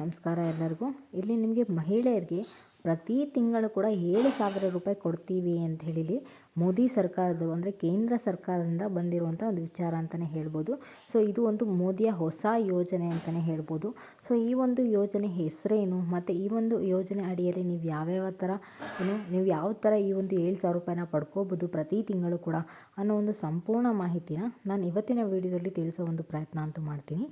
ನಮಸ್ಕಾರ ಎಲ್ಲರಿಗೂ. ಇಲ್ಲಿ ನಿಮಗೆ ಮಹಿಳೆಯರಿಗೆ ಪ್ರತಿ ತಿಂಗಳು ಕೂಡ ಏಳು ಸಾವಿರ ರೂಪಾಯಿ ಕೊಡ್ತೀವಿ ಅಂತ ಹೇಳಿ ಮೋದಿ ಸರ್ಕಾರದ, ಅಂದರೆ ಕೇಂದ್ರ ಸರ್ಕಾರದಿಂದ ಬಂದಿರುವಂಥ ಒಂದು ವಿಚಾರ ಅಂತಲೇ ಹೇಳ್ಬೋದು. ಸೊ, ಇದು ಒಂದು ಮೋದಿಯ ಹೊಸ ಯೋಜನೆ ಅಂತಲೇ ಹೇಳ್ಬೋದು. ಸೊ, ಈ ಒಂದು ಯೋಜನೆ ಹೆಸರೇನು? ಮತ್ತು ಈ ಒಂದು ಯೋಜನೆ ಅಡಿಯಲ್ಲಿ ನೀವು ಯಾವ್ಯಾವ ಥರ ಏನು, ನೀವು ಯಾವ ಥರ ಈ ಒಂದು ಏಳು ಸಾವಿರ ರೂಪಾಯಿನ ಪಡ್ಕೋಬೋದು ಪ್ರತಿ ತಿಂಗಳು ಕೂಡ ಅನ್ನೋ ಒಂದು ಸಂಪೂರ್ಣ ಮಾಹಿತಿನ ನಾನು ಇವತ್ತಿನ ವಿಡಿಯೋದಲ್ಲಿ ತಿಳಿಸೋ ಒಂದು ಪ್ರಯತ್ನ ಅಂತೂ ಮಾಡ್ತೀನಿ.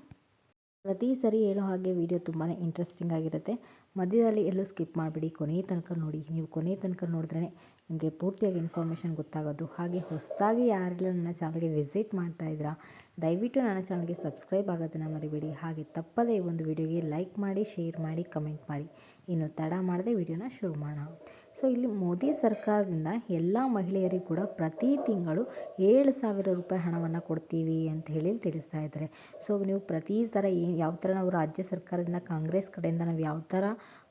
ಪ್ರತಿ ಸರಿ ಹೇಳೋ ಹಾಗೆ ವಿಡಿಯೋ ತುಂಬಾ ಇಂಟ್ರೆಸ್ಟಿಂಗ್ ಆಗಿರುತ್ತೆ. ಮಧ್ಯದಲ್ಲಿ ಎಲ್ಲೂ ಸ್ಕಿಪ್ ಮಾಡಿಬಿಡಿ. ಕೊನೆಯ ತನಕ ನೋಡಿ. ನೀವು ಕೊನೆಯ ತನಕ ನೋಡಿದ್ರೇ ನಿಮಗೆ ಪೂರ್ತಿಯಾಗಿ ಇನ್ಫಾರ್ಮೇಷನ್ ಗೊತ್ತಾಗೋದು. ಹಾಗೆ ಹೊಸದಾಗಿ ಯಾರೆಲ್ಲ ನನ್ನ ಚಾನಲ್ಗೆ ವಿಸಿಟ್ ಮಾಡ್ತಾ ಇದ್ದೀರಾ ದಯವಿಟ್ಟು ನನ್ನ ಚಾನಲ್ಗೆ ಸಬ್ಸ್ಕ್ರೈಬ್ ಆಗೋದನ್ನು ಮರಿಬೇಡಿ. ಹಾಗೆ ತಪ್ಪದೇ ಈ ಒಂದು ವಿಡಿಯೋಗೆ ಲೈಕ್ ಮಾಡಿ ಶೇರ್ ಮಾಡಿ ಕಮೆಂಟ್ ಮಾಡಿ. ಇನ್ನು ತಡ ಮಾಡದೆ ವಿಡಿಯೋನ ಶುರು ಮಾಡೋಣ. ಸೊ ಇಲ್ಲಿ ಮೋದಿ ಸರ್ಕಾರದಿಂದ ಎಲ್ಲ ಮಹಿಳೆಯರಿಗೂ ಕೂಡ ಪ್ರತಿ ತಿಂಗಳು ಏಳು ಸಾವಿರ ರೂಪಾಯಿ ಹಣವನ್ನು ಕೊಡ್ತೀವಿ ಅಂತ ಹೇಳಿ ತಿಳಿಸ್ತಾ ಇದ್ದಾರೆ. ಸೊ ನೀವು ಪ್ರತಿ ಥರ ಯಾವ ಥರ ನಾವು ರಾಜ್ಯ ಸರ್ಕಾರದಿಂದ ಕಾಂಗ್ರೆಸ್ ಕಡೆಯಿಂದ ನಾವು ಯಾವ ಥರ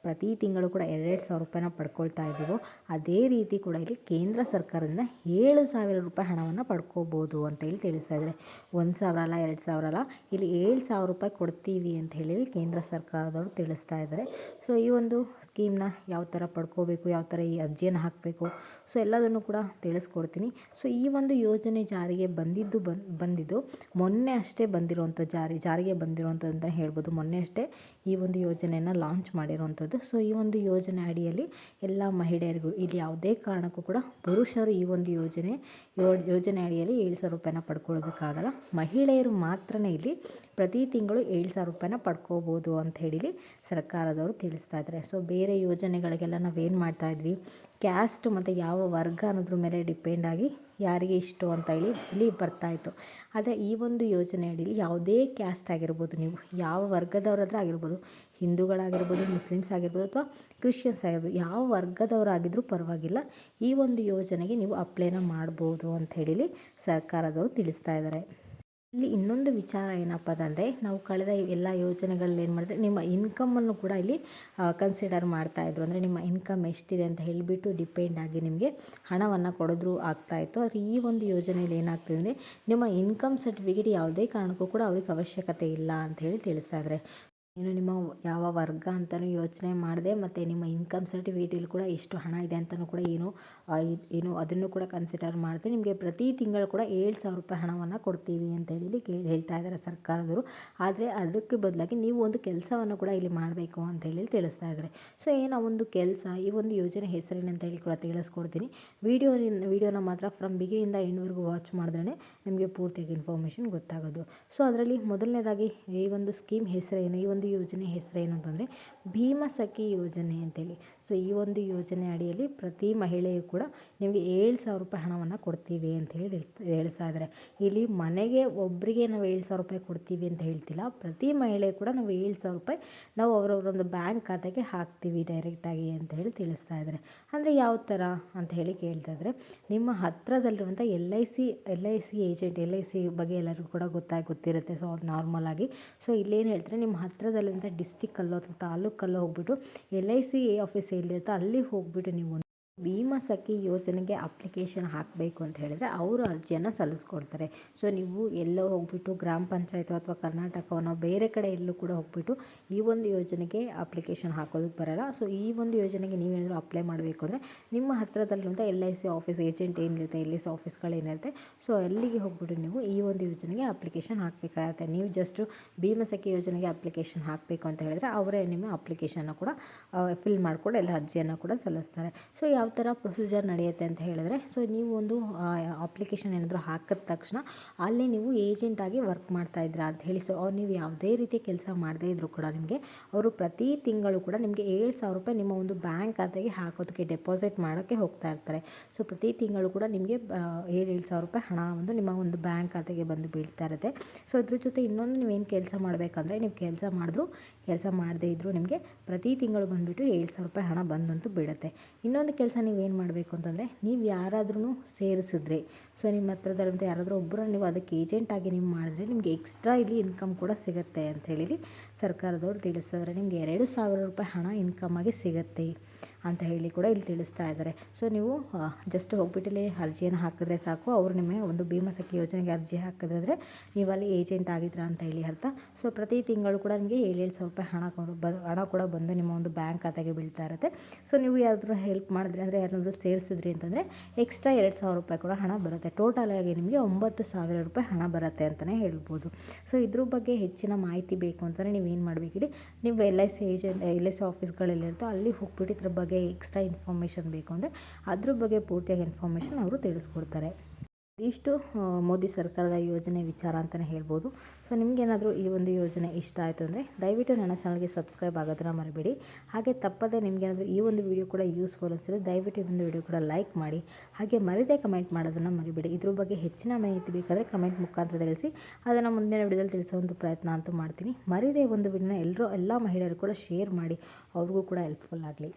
ಪ್ರತಿ ತಿಂಗಳು ಕೂಡ ಎರಡೆರಡು ಸಾವಿರ ರೂಪಾಯಿನ ಪಡ್ಕೊಳ್ತಾ ಇದ್ದೀವೋ, ಅದೇ ರೀತಿ ಕೂಡ ಇಲ್ಲಿ ಕೇಂದ್ರ ಸರ್ಕಾರದಿಂದ ಏಳು ಸಾವಿರ ರೂಪಾಯಿ ಹಣವನ್ನು ಪಡ್ಕೋಬೋದು ಅಂತ ಹೇಳಿ ತಿಳಿಸ್ತಾ ಇದ್ದಾರೆ. ಒಂದು ಸಾವಿರ ಅಲ್ಲ, ಎರಡು ಸಾವಿರ ಅಲ್ಲ, ಇಲ್ಲಿ ಏಳು ಸಾವಿರ ರೂಪಾಯಿ ಕೊಡ್ತೀವಿ ಅಂತ ಹೇಳಿ ಕೇಂದ್ರ ಸರ್ಕಾರದವರು ತಿಳಿಸ್ತಾ ಇದ್ದಾರೆ. ಸೊ ಈ ಒಂದು ಸ್ಕೀಮ್ನ ಯಾವ ಥರ ಪಡ್ಕೋಬೇಕು, ಯಾವ ಥರ ಈ ಅರ್ಜಿಯನ್ನು ಹಾಕಬೇಕು ಸೊ ಎಲ್ಲದನ್ನು ಕೂಡ ತಿಳಿಸ್ಕೊಡ್ತೀನಿ. ಸೊ ಈ ಒಂದು ಯೋಜನೆ ಜಾರಿಗೆ ಬಂದಿದ್ದು ಬಂದು ಬಂದಿದ್ದು ಮೊನ್ನೆ ಅಷ್ಟೇ ಬಂದಿರುವಂಥ ಜಾರಿ, ಜಾರಿಗೆ ಬಂದಿರುವಂಥದ್ದು ಅಂತ ಹೇಳ್ಬೋದು. ಮೊನ್ನೆ ಅಷ್ಟೇ ಈ ಒಂದು ಯೋಜನೆಯನ್ನು ಲಾಂಚ್ ಮಾಡಿರುವಂಥದ್ದು. ಸೊ ಈ ಒಂದು ಯೋಜನೆ ಅಡಿಯಲ್ಲಿ ಎಲ್ಲ ಮಹಿಳೆಯರಿಗೂ ಇಲ್ಲಿ ಯಾವುದೇ ಕಾರಣಕ್ಕೂ ಕೂಡ ಪುರುಷರು ಈ ಒಂದು ಯೋಜನೆ ಯೋಜನೆ ಅಡಿಯಲ್ಲಿ ಏಳು ಸಾವಿರ ರೂಪಾಯಿನ ಪಡ್ಕೊಳ್ಳೋದಕ್ಕಾಗಲ್ಲ. ಮಹಿಳೆಯರು ಮಾತ್ರನೇ ಇಲ್ಲಿ ಪ್ರತಿ ತಿಂಗಳು ಏಳು ಸಾವಿರ ರೂಪಾಯಿನ ಪಡ್ಕೋಬೋದು ಅಂತ ಹೇಳಿ ಸರ್ಕಾರದವರು ತಿಳಿಸ್ತಾ ಇದ್ದಾರೆ. ಸೊ ಬೇರೆ ಯೋಜನೆಗಳಿಗೆಲ್ಲ ನಾವೇನು ಮಾಡ್ತಾ ಇದ್ವಿ? ಕ್ಯಾಸ್ಟ್ ಮತ್ತು ಯಾವ ವರ್ಗ ಅನ್ನೋದ್ರ ಮೇಲೆ ಡಿಪೆಂಡ್ ಆಗಿ ಯಾರಿಗೆ ಇಷ್ಟು ಅಂತ ಹೇಳಿ ಇಲ್ಲಿ ಬರ್ತಾಯಿತ್ತು ಆದರೆ ಈ ಒಂದು ಯೋಜನೆ ಅಡಿಯಲ್ಲಿ ಯಾವುದೇ ಕ್ಯಾಸ್ಟ್ ಆಗಿರ್ಬೋದು ನೀವು, ಯಾವ ವರ್ಗದವರಾದ್ರೂ ಆಗಿರ್ಬೋದು, ಹಿಂದೂಗಳಾಗಿರ್ಬೋದು, ಮುಸ್ಲಿಮ್ಸ್ ಆಗಿರ್ಬೋದು ಅಥವಾ ಕ್ರಿಶ್ಚಿಯನ್ಸ್ ಆಗಿರ್ಬೋದು, ಯಾವ ವರ್ಗದವರಾಗಿದ್ದರೂ ಪರವಾಗಿಲ್ಲ, ಈ ಒಂದು ಯೋಜನೆಗೆ ನೀವು ಅಪ್ಲೈನ ಮಾಡ್ಬೋದು ಅಂತ ಹೇಳಿ ಸರ್ಕಾರದವರು ತಿಳಿಸ್ತಾ ಇದ್ದಾರೆ ಇಲ್ಲಿ ಇನ್ನೊಂದು ವಿಚಾರ ಏನಪ್ಪ ಅಂದರೆ ನಾವು ಕಳೆದ ಎಲ್ಲ ಯೋಜನೆಗಳಲ್ಲಿ ಏನು ಮಾಡಿದ್ರೆ ನಿಮ್ಮ ಇನ್ಕಮನ್ನು ಕೂಡ ಇಲ್ಲಿ ಕನ್ಸಿಡರ್ ಮಾಡ್ತಾಯಿದ್ರು ಅಂದರೆ ನಿಮ್ಮ ಇನ್ಕಮ್ ಎಷ್ಟಿದೆ ಅಂತ ಹೇಳಿಬಿಟ್ಟು ಡಿಪೆಂಡ್ ಆಗಿ ನಿಮಗೆ ಹಣವನ್ನು ಕೊಡೋದ್ರು ಆಗ್ತಾಯಿತ್ತು ಆದರೆ ಈ ಒಂದು ಯೋಜನೆಯಲ್ಲಿ ಏನಾಗ್ತಿದೆ ಅಂದರೆ ನಿಮ್ಮ ಇನ್ಕಮ್ ಸರ್ಟಿಫಿಕೇಟ್ ಯಾವುದೇ ಕಾರಣಕ್ಕೂ ಕೂಡ ಅವ್ರಿಗೆ ಅವಶ್ಯಕತೆ ಇಲ್ಲ ಅಂತ ಹೇಳಿ ತಿಳಿಸ್ತಾ ಇದ್ದಾರೆ ಏನು ನಿಮ್ಮ ಯಾವ ವರ್ಗ ಅಂತಲೂ ಯೋಚನೆ ಮಾಡದೆ ಮತ್ತು ನಿಮ್ಮ ಇನ್ಕಮ್ ಸರ್ಟಿಫಿಕೇಟಲ್ಲಿ ಕೂಡ ಎಷ್ಟು ಹಣ ಇದೆ ಅಂತಲೂ ಕೂಡ ಏನು ಏನು ಅದನ್ನು ಕೂಡ ಕನ್ಸಿಡರ್ ಮಾಡಿದೆ ನಿಮಗೆ ಪ್ರತಿ ತಿಂಗಳು ಕೂಡ ಏಳು ಸಾವಿರ ರೂಪಾಯಿ ಹಣವನ್ನು ಕೊಡ್ತೀವಿ ಅಂತ ಹೇಳಿ ಕೇಳಿ ಹೇಳ್ತಾ ಇದ್ದಾರೆ ಸರ್ಕಾರದವರು. ಆದರೆ ಅದಕ್ಕೆ ಬದಲಾಗಿ ನೀವು ಒಂದು ಕೆಲಸವನ್ನು ಕೂಡ ಇಲ್ಲಿ ಮಾಡಬೇಕು ಅಂತ ಹೇಳಿ ತಿಳಿಸ್ತಾ ಇದ್ದಾರೆ. ಸೊ ಏನೋ ಒಂದು ಕೆಲಸ, ಈ ಒಂದು ಯೋಜನೆ ಹೆಸರೇನು ಅಂತ ಹೇಳಿ ಕೂಡ ತಿಳಿಸ್ಕೊಡ್ತೀನಿ. ವಿಡಿಯೋ ವೀಡಿಯೋನ ಮಾತ್ರ ಫ್ರಮ್ ಬಿಗಿಯಿಂದ ಎಂಡ್ವರೆಗೂ ವಾಚ್ ಮಾಡಿದ್ರೆ ನಿಮಗೆ ಪೂರ್ತಿಯಾಗಿ ಇನ್ಫಾರ್ಮೇಷನ್ ಗೊತ್ತಾಗೋದು. ಸೊ ಅದರಲ್ಲಿ ಮೊದಲನೇದಾಗಿ ಈ ಒಂದು ಸ್ಕೀಮ್ ಹೆಸರೇನು, ಈ ಒಂದು ಒಂದು ಯೋಜನೆ ಹೆಸರೇನು ಅಂತಂದರೆ ಭೀಮಸಖಿ ಯೋಜನೆ ಅಂತೇಳಿ. ಸೊ ಈ ಒಂದು ಯೋಜನೆ ಅಡಿಯಲ್ಲಿ ಪ್ರತಿ ಮಹಿಳೆಯು ಕೂಡ ನಿಮಗೆ ಏಳು ಸಾವಿರ ರೂಪಾಯಿ ಹಣವನ್ನು ಕೊಡ್ತೀವಿ ಅಂತ ಹೇಳಿ ಹೇಳ್ತಾ ಇದ್ದಾರೆ ಇಲ್ಲಿ ಮನೆಗೆ ಒಬ್ಬರಿಗೆ ನಾವು ಏಳು ಸಾವಿರ ರೂಪಾಯಿ ಕೊಡ್ತೀವಿ ಅಂತ ಹೇಳ್ತಿಲ್ಲ. ಪ್ರತಿ ಮಹಿಳೆ ಕೂಡ ನಾವು ಏಳು ಸಾವಿರ ರೂಪಾಯಿ ನಾವು ಅವರವರೊಂದು ಬ್ಯಾಂಕ್ ಖಾತೆಗೆ ಹಾಕ್ತೀವಿ ಡೈರೆಕ್ಟಾಗಿ ಅಂತ ಹೇಳಿ ತಿಳಿಸ್ತಾ ಇದ್ದಾರೆ ಅಂದರೆ ಯಾವ ಥರ ಅಂತ ಹೇಳಿ ಕೇಳ್ತಾ ಇದ್ದಾರೆ ನಿಮ್ಮ ಹತ್ತಿರದಲ್ಲಿರುವಂಥ L I C, L I C agent, L I C ಬಗ್ಗೆ ಎಲ್ಲರಿಗೂ ಕೂಡ ಗೊತ್ತಾಗಿ, ಗೊತ್ತಿರುತ್ತೆ. ಸೊ ನಾರ್ಮಲ್ ಆಗಿ. ಸೊ ಇಲ್ಲೇನು ಹೇಳ್ತಾರೆ, ನಿಮ್ಮ ಹತ್ತಿರದಲ್ಲಿರುವಂಥ ಡಿಸ್ಟಿಕ್ಕಲ್ಲೋ ಅಥವಾ ತಾಲೂಕಲ್ಲೋ ಹೋಗ್ಬಿಟ್ಟು ಎಲ್ ಐ ಸಿ ಆಫೀಸ್ ಎಲ್ಲಿರುತ್ತೋ ಅಲ್ಲಿ ಹೋಗ್ಬಿಟ್ಟು ನೀವು ಭೀಮಾ ಸಖಿ ಯೋಜನೆಗೆ ಅಪ್ಲಿಕೇಶನ್ ಹಾಕಬೇಕು ಅಂತ ಹೇಳಿದರೆ ಅವರು ಅರ್ಜಿಯನ್ನು ಸಲ್ಲಿಸ್ಕೊಡ್ತಾರೆ. ಸೊ ನೀವು ಎಲ್ಲೋ ಹೋಗ್ಬಿಟ್ಟು ಗ್ರಾಮ ಪಂಚಾಯತ್ ಅಥವಾ ಕರ್ನಾಟಕವನ್ನು ಬೇರೆ ಕಡೆ ಎಲ್ಲೂ ಕೂಡ ಹೋಗ್ಬಿಟ್ಟು ಈ ಒಂದು ಯೋಜನೆಗೆ ಅಪ್ಲಿಕೇಶನ್ ಹಾಕೋದಕ್ಕೆ ಬರಲ್ಲ. ಸೊ ಈ ಒಂದು ಯೋಜನೆಗೆ ನೀವೇನಾದರೂ ಅಪ್ಲೈ ಮಾಡಬೇಕು ಅಂದರೆ ನಿಮ್ಮ ಹತ್ತಿರದಲ್ಲಿರುವಂಥ L I C office agent ಏನಿರುತ್ತೆ ಎಲ್ ಐ ಸಿ ಆಫೀಸ್ಗಳೇನಿರುತ್ತೆ ಸೊ ಅಲ್ಲಿಗೆ ಹೋಗ್ಬಿಟ್ಟು ನೀವು ಈ ಒಂದು ಯೋಜನೆಗೆ ಅಪ್ಲಿಕೇಶನ್ ಹಾಕಬೇಕಾಗತ್ತೆ. ನೀವು ಜಸ್ಟ್ ಭೀಮ ಸಖಿ ಯೋಜನೆಗೆ ಅಪ್ಲಿಕೇಶನ್ ಹಾಕಬೇಕು ಅಂತ ಹೇಳಿದ್ರೆ ಅವರೇ ನಿಮ್ಮ ಅಪ್ಲಿಕೇಶನ್ನ ಕೂಡ ಫಿಲ್ ಮಾಡಿಕೊಂಡು ಎಲ್ಲ ಅರ್ಜಿಯನ್ನು ಕೂಡ ಸಲ್ಲಿಸ್ತಾರೆ. ಸೊ ಯಾವ ಥರ ಪ್ರೊಸೀಜರ್ ನಡೆಯುತ್ತೆ ಅಂತ ಹೇಳಿದ್ರೆ, ಸೊ ನೀವು ಒಂದು ಅಪ್ಲಿಕೇಶನ್ ಏನಾದರೂ ಹಾಕಿದ ತಕ್ಷಣ ಅಲ್ಲಿ ನೀವು ಏಜೆಂಟಾಗಿ ವರ್ಕ್ ಮಾಡ್ತಾ ಇದ್ದೀರಾ ಅಂತ ಹೇಳಿ. ಸೊ ಅವ್ರು ನೀವು ಯಾವುದೇ ರೀತಿ ಕೆಲಸ ಮಾಡದೇ ಇದ್ದರೂ ಕೂಡ ನಿಮಗೆ ಅವರು ಪ್ರತಿ ತಿಂಗಳು ಕೂಡ ನಿಮಗೆ ಏಳು ಸಾವಿರ ರೂಪಾಯಿ ನಿಮ್ಮ ಒಂದು ಬ್ಯಾಂಕ್ ಖಾತೆಗೆ ಹಾಕೋದಕ್ಕೆ ಡೆಪಾಸಿಟ್ ಮಾಡೋಕ್ಕೆ ಹೋಗ್ತಾ ಇರ್ತಾರೆ. ಸೊ ಪ್ರತಿ ತಿಂಗಳು ಕೂಡ ನಿಮಗೆ ಏಳು ಏಳು ಸಾವಿರ ರೂಪಾಯಿ ಹಣ ಒಂದು ನಿಮ್ಮ ಒಂದು ಬ್ಯಾಂಕ್ ಖಾತೆಗೆ ಬಂದು ಬೀಳ್ತಾ ಇರುತ್ತೆ. ಸೊ ಅದ್ರ ಜೊತೆ ಇನ್ನೊಂದು ನೀವೇನು ಕೆಲಸ ಮಾಡಬೇಕಂದ್ರೆ ನೀವು ಕೆಲಸ ಮಾಡಿದ್ರು, ಕೆಲಸ ಮಾಡದೇ ಇದ್ದರೂ ನಿಮಗೆ ಪ್ರತಿ ತಿಂಗಳು ಬಂದುಬಿಟ್ಟು ಏಳು ಸಾವಿರ ರೂಪಾಯಿ ಹಣ ಬಂದಂತೂ ಬೀಳುತ್ತೆ. ಇನ್ನೊಂದು ಕೆಲಸ ಕೆಲಸ ನೀವೇನು ಮಾಡಬೇಕು ಅಂತಂದರೆ, ನೀವು ಯಾರಾದ್ರೂ ಸೇರಿಸಿದ್ರೆ ಸೊ ನಿಮ್ಮ ಹತ್ರದಲ್ಲಿರುವಂಥ ಯಾರಾದರೂ ಒಬ್ಬರು ನೀವು ಅದಕ್ಕೆ ಏಜೆಂಟಾಗಿ ನೀವು ಮಾಡಿದ್ರೆ ನಿಮಗೆ ಎಕ್ಸ್ಟ್ರಾ ಇಲ್ಲಿ ಇನ್ಕಮ್ ಕೂಡ ಸಿಗುತ್ತೆ ಅಂತ ಹೇಳಿ ಸರ್ಕಾರದವ್ರು ತಿಳಿಸಿದ್ರೆ ನಿಮಗೆ ಎರಡು ಸಾವಿರ ರೂಪಾಯಿ ಹಣ ಇನ್ಕಮ್ ಆಗಿ ಸಿಗುತ್ತೆ. ಅಂತ ಹೇಳಿ ಕೂಡ ಇಲ್ಲಿ ತಿಳಿಸ್ತಾ ಇದ್ದಾರೆ. ಸೊ ನೀವು ಜಸ್ಟ್ ಹೋಗ್ಬಿಟ್ಟಲ್ಲಿ ಅರ್ಜಿಯನ್ನು ಹಾಕಿದ್ರೆ ಸಾಕು. ಅವರು ನಿಮಗೆ ಒಂದು ಭೀಮಾ ಸಖಿ ಯೋಜನೆಗೆ ಅರ್ಜಿ ಹಾಕಿದ್ರೆ ನೀವು ಅಲ್ಲಿ ಏಜೆಂಟ್ ಆಗಿದ್ರಾ ಅಂತ ಹೇಳಿ ಅರ್ಥ. ಸೊ ಪ್ರತಿ ತಿಂಗಳು ಕೂಡ ನಿಮಗೆ ಏಳು ಏಳು ಸಾವಿರ ರೂಪಾಯಿ ಹಣ ಕೊಡು ಹಣ ಕೂಡ ಬಂದು ನಿಮ್ಮ ಒಂದು ಬ್ಯಾಂಕ್ ಖಾತೆಗೆ ಬೀಳ್ತಾ ಇರುತ್ತೆ. ಸೊ ನೀವು ಯಾರಾದರೂ ಹೆಲ್ಪ್ ಮಾಡಿದ್ರೆ, ಅಂದರೆ ಯಾರಾದರೂ ಸೇರಿಸಿದ್ರಿ ಅಂತಂದರೆ ಎಕ್ಸ್ಟ್ರಾ ಎರಡು ಸಾವಿರ ರೂಪಾಯಿ ಕೂಡ ಹಣ ಬರುತ್ತೆ. ಟೋಟಲ್ ಆಗಿ ನಿಮಗೆ ಒಂಬತ್ತು ಸಾವಿರ ರೂಪಾಯಿ ಹಣ ಬರುತ್ತೆ ಅಂತಲೇ ಹೇಳ್ಬೋದು. ಸೊ ಇದ್ರ ಬಗ್ಗೆ ಹೆಚ್ಚಿನ ಮಾಹಿತಿ ಬೇಕು ಅಂತಲೇ ನೀವು ಏನು ಮಾಡಬೇಕಿಡಿ? ನೀವು L I C agent L I C ಆಫೀಸ್ಗಳೆಲ್ಲಿರುತ್ತೋ ಅಲ್ಲಿ ಹೋಗ್ಬಿಟ್ಟು ಇದ್ರ ಬಗ್ಗೆ ಎಕ್ಸ್ಟ್ರಾ ಇನ್ಫಾರ್ಮೇಷನ್ ಬೇಕು ಅಂದರೆ ಅದ್ರ ಬಗ್ಗೆ ಪೂರ್ತಿಯಾಗಿ ಇನ್ಫಾರ್ಮೇಷನ್ ಅವರು ತಿಳಿಸ್ಕೊಡ್ತಾರೆ. ಇಷ್ಟು ಮೋದಿ ಸರ್ಕಾರದ ಯೋಜನೆ ವಿಚಾರ ಅಂತಲೇ ಹೇಳ್ಬೋದು. ಸೊ ನಿಮಗೇನಾದರೂ ಈ ಒಂದು ಯೋಜನೆ ಇಷ್ಟ ಆಯಿತು ಅಂದರೆ ದಯವಿಟ್ಟು ನನ್ನ ಚಾನಲ್ಗೆ ಸಬ್ಸ್ಕ್ರೈಬ್ ಆಗೋದನ್ನು ಮರಿಬೇಡಿ. ಹಾಗೆ ತಪ್ಪದೆ ನಿಮಗೇನಾದರೂ ಈ ಒಂದು ವಿಡಿಯೋ ಕೂಡ ಯೂಸ್ಫುಲ್ ಅನಿಸಿದ್ರೆ ದಯವಿಟ್ಟು ಈ ಒಂದು ವಿಡಿಯೋ ಕೂಡ ಲೈಕ್ ಮಾಡಿ. ಹಾಗೆ ಮರಿದೇ ಕಮೆಂಟ್ ಮಾಡೋದನ್ನು ಮರಿಬೇಡಿ. ಇದ್ರ ಬಗ್ಗೆ ಹೆಚ್ಚಿನ ಮಾಹಿತಿ ಬೇಕಾದರೆ ಕಮೆಂಟ್ ಮುಖಾಂತರ ತಿಳಿಸಿ. ಅದನ್ನು ಮುಂದಿನ ವಿಡಿಯೋದಲ್ಲಿ ತಿಳಿಸೋ ಒಂದು ಪ್ರಯತ್ನ ಅಂತೂ ಮಾಡ್ತೀನಿ. ಮರಿದೇ ಒಂದು ವಿಡಿಯೋನ ಎಲ್ಲರೂ, ಎಲ್ಲ ಮಹಿಳೆಯರು ಕೂಡ ಶೇರ್ ಮಾಡಿ. ಅವ್ರಿಗೂ ಕೂಡ ಹೆಲ್ಪ್ಫುಲ್ ಆಗಲಿ.